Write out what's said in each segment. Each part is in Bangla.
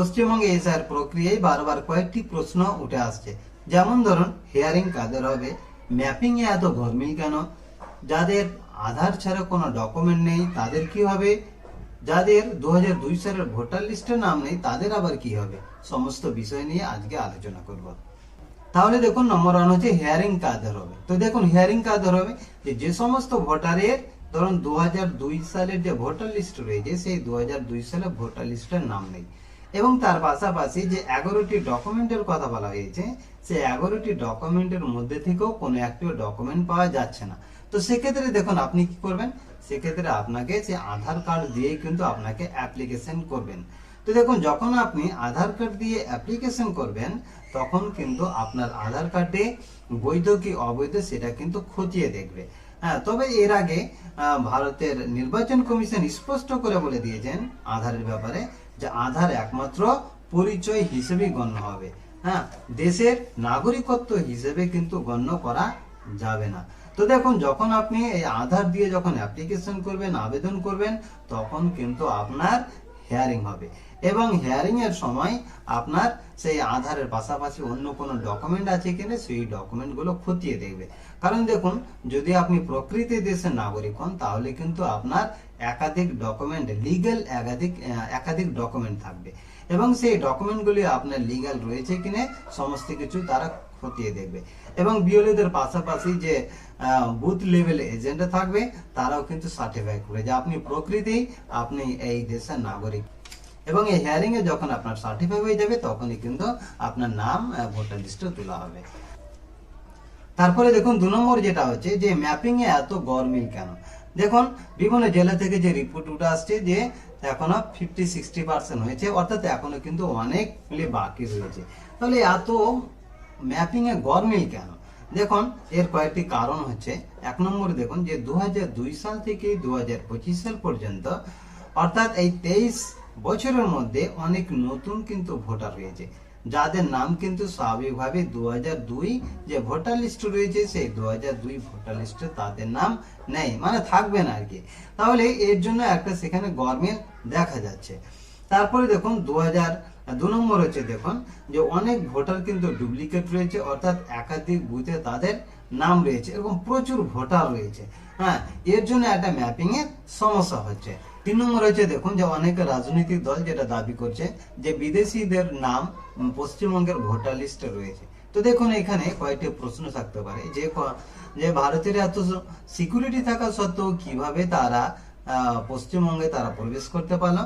পশ্চিমবঙ্গে এসআর প্রক্রিয়ায় বারবার কয়েকটি প্রশ্ন উঠে আসছে। যেমন ধরুন হেয়ারিং কাদের হবে? ম্যাপিং এ এত গরমিল কেন? যাদের আধার ছাড়া কোনো ডকুমেন্ট নেই, তাদের কি হবে? যাদের দু সালের ভোটার লিস্টের নাম নেই, তাদের আবার কি হবে? সমস্ত বিষয় নিয়ে আজকে আলোচনা করব। তাহলে দেখুন নম্বর ওয়ান হচ্ছে হিয়ারিং কাদের হবে? তো দেখুন হিয়ারিং কাদের হবে? যে যে সমস্ত ভোটারের, ধরুন দু হাজার দুই সালের যে ভোটার লিস্ট রয়েছে, সেই দু হাজার দুই সালের ভোটার লিস্টের নাম নেই। এবং তার পাশাপাশি যে এগারোটি ডকুমেন্টের কথা বলা হয়েছে সেই এগারোটি ডকুমেন্টের মধ্যে থেকেও কোনো একটি ডকুমেন্ট পাওয়া যাচ্ছে না। তো সেক্ষেত্রে দেখুন, আপনি কি করবেন? সেক্ষেত্রে আপনাকে সে আধার কার্ড দিয়ে কিন্তু আপনাকে অ্যাপ্লিকেশন করবেন। তো দেখুন, যখন আপনি আধার কার্ড দিয়ে অ্যাপ্লিকেশন করবেন, তখন কিন্তু আপনার আধার কার্ডে বৈধ কি অবৈধ সেটা কিন্তু খতিয়ে দেখবে। হ্যাঁ তবে এর আগে ভারতের নির্বাচন কমিশন স্পষ্ট করে বলে দিয়েছেন আধারের ব্যাপারে যে আধার একমাত্র পরিচয় হিসেবেই গণ্য হবে। হ্যাঁ দেশের নাগরিকত্ব হিসেবে কিন্তু গণ্য করা যাবে না। তো দেখুন, যখন আপনি এই আধার দিয়ে যখন অ্যাপ্লিকেশন করবেন, আবেদন করবেন, তখন কিন্তু আপনার হেয়ারিং হবে। এবং হেয়ারিং এর সময় আপনার সেই আধারের পাশাপাশি অন্য কোনো ডকুমেন্ট আছে কিনা, সেই ডকুমেন্টগুলো খতিয়ে দেখবে। কারণ দেখুন, যদি আপনি প্রকৃতি দেশের নাগরিক হন, তাহলে কিন্তু আপনার একাধিক ডকুমেন্ট লিগ্যাল একাধিক একাধিক ডকুমেন্ট থাকবে। এবং সেই ডকুমেন্টগুলি আপনার লিগ্যাল রয়েছে কিনা, সমস্ত কিছু তারা খতিয়ে দেখবে। এবং বিওলিদের পাশাপাশি যে বুথ লেভেল এজেন্ট থাকবে, তারাও কিন্তু সার্টিফাই করবে যে আপনি প্রকৃতি, আপনি এই দেশের নাগরিক। এবং এই হিয়ারিং এ যখন আপনার সার্টিফাই হয়ে যাবে, তখনই কিন্তু আপনার নাম ভোটার লিস্টে তোলা হবে। তারপরে দেখুন, দু নম্বর যেটা হচ্ছে যে ম্যাপিং এ এত গরমিল কেন? দেখুন, বিভিন্ন জেলা থেকে যে রিপোর্ট উঠে আসছে যে এখনও ফিফটি সিক্সটি পার্সেন্ট হয়েছে, অর্থাৎ এখনও কিন্তু অনেকগুলি বাকি রয়েছে। তাহলে এত ম্যাপিং এ গরমিল কেন? দেখুন, এর কয়েকটি কারণ হচ্ছে, এক নম্বরে দেখুন যে দু সাল থেকে দু হাজার পঁচিশ সাল পর্যন্ত, অর্থাৎ এই তেইশ বছরের মধ্যে অনেক নতুন কিন্তু ভোটার রয়েছে। যাদের নাম কিন্তু স্বাভাবিকভাবে দু হাজার দুই যে ভোটার লিস্ট রয়েছে, সেই দু হাজার দুই ভোটার লিস্টে তাদের নাম নেই মানে থাকবে না আর কি তাহলে এর জন্য একটা সেখানে গরমিল দেখা যাচ্ছে। তারপরে দেখুন দু হাজার দু নম্বর হচ্ছে দেখুন, যে অনেক ভোটার কিন্তু ডুপ্লিকেট রয়েছে, অর্থাৎ একাধিক বুথে তাদের নাম রয়েছে। এরকম প্রচুর ভোটার রয়েছে। হ্যাঁ এর জন্য একটা ম্যাপিংয়ের সমস্যা হচ্ছে। তিন নম্বর হচ্ছে দেখুন যে অনেক রাজনৈতিক দল যেটা দাবি করছে যে বিদেশিদের নাম পশ্চিমবঙ্গের ভোটার লিস্টে রয়েছে। তো দেখুন, এখানে কয়েকটি প্রশ্ন থাকতে পারে। যে যে ভারতের এত সিকিউরিটি থাকা সত্ত্বেও কীভাবে তারা পশ্চিমবঙ্গে তারা প্রবেশ করতে পারল?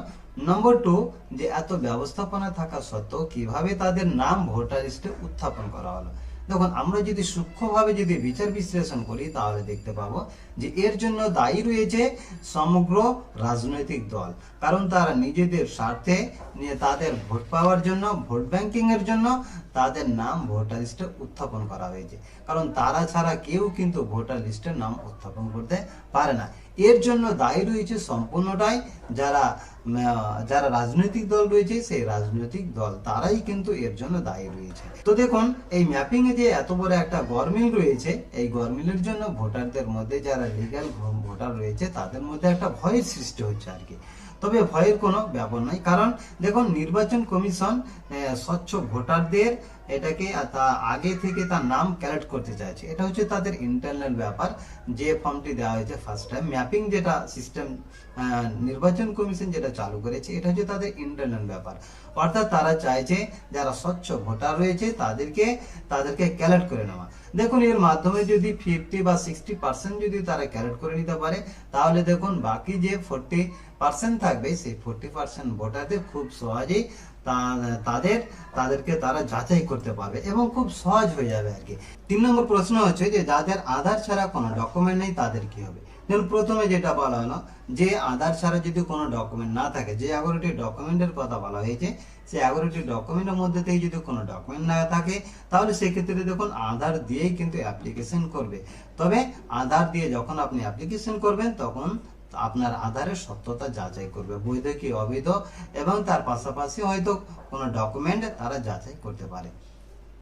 নম্বর টু যে এত ব্যবস্থাপনা থাকা সত্ত্বেও কীভাবে তাদের নাম ভোটার লিস্টে উত্থাপন করা হলো? দেখুন, আমরা যদি সূক্ষ্মভাবে যদি বিচার বিশ্লেষণ করি, তাহলে দেখতে পাবো যে এর জন্য দায়ী রয়েছে সমগ্র রাজনৈতিক দল। কারণ তারা নিজেদের স্বার্থে তাদের ভোট পাওয়ার জন্য, ভোট ব্যাংকিং এর জন্য তাদের নাম ভোটার লিস্টে উত্থাপন করা হয়েছে। কারণ তারা ছাড়া কেউ কিন্তু ভোটার লিস্টের নাম উত্থাপন করতে পারে না। এর জন্য দায়ী রয়েছে সম্পূর্ণটাই যারা যারা রাজনৈতিক দল রয়েছে, সেই রাজনৈতিক দল তারাই কিন্তু এর জন্য দায়ী রয়েছে। তো দেখুন, এই ম্যাপিং এ যে এত বড় একটা গরমিল রয়েছে, এই গরমিলের জন্য ভোটারদের মধ্যে যারা লিগাল ভোটার রয়েছে, তাদের মধ্যে একটা ভয়ের সৃষ্টি হচ্ছে আর কি। তবে ভয়ের কোনো ব্যাপার নয়। কারণ দেখুন, নির্বাচন কমিশন স্বচ্ছ ভোটারদের এটাকে তা আগে থেকে তার নাম ক্যারেক্ট করতে চাইছে। এটা হচ্ছে তাদের ইন্টারনাল ব্যাপার। যে ফর্মটি দেওয়া হয়েছে ফার্স্ট টাইম ম্যাপিং যেটা সিস্টেম নির্বাচন কমিশন যেটা চালু করেছে, এটা হচ্ছে তাদের ইন্টারনাল ব্যাপার। অর্থাৎ তারা চাইছে যারা স্বচ্ছ ভোটার রয়েছে, তাদেরকে তাদেরকে ক্যালেক্ট করে নেওয়া। দেখুন, এর মাধ্যমে যদি ফিফটি বা সিক্সটি পার্সেন্ট যদি তারা ক্যারেক্ট করে নিতে পারে, তাহলে দেখুন, বাকি যে ফোরটি পার্সেন্ট থাকবে, সেই ফোরটি পার্সেন্ট ভোটারদের খুব সহজেই তাদের, তাদেরকে তারা যাচাই করতে পারবে এবং খুব সহজ হয়ে যাবে আর কি। তিন নম্বর প্রশ্ন হচ্ছে যে, যাদের আধার ছাড়া কোনো ডকুমেন্ট নেই, তাদের কি হবে? দেখুন প্রথমে যেটা বলা হলো, যে আধার ছাড়া যদি কোনো ডকুমেন্ট না থাকে, যে এগারোটি ডকুমেন্টের কথা বলা হয়েছে সেই এগারোটি ডকুমেন্টের মধ্যে থেকে যদি কোনো ডকুমেন্ট না থাকে, তাহলে সেক্ষেত্রে দেখুন আধার দিয়েই কিন্তু অ্যাপ্লিকেশন করবে। তবে আধার দিয়ে যখন আপনি অ্যাপ্লিকেশন করবেন, তখন আপনার আধারের সত্যতা যাচাই করবে। বৈধ কি অবৈধ? এবং তার পাশাপাশি হয়তো কোনো ডকুমেন্ট তারা যাচাই করতে পারে।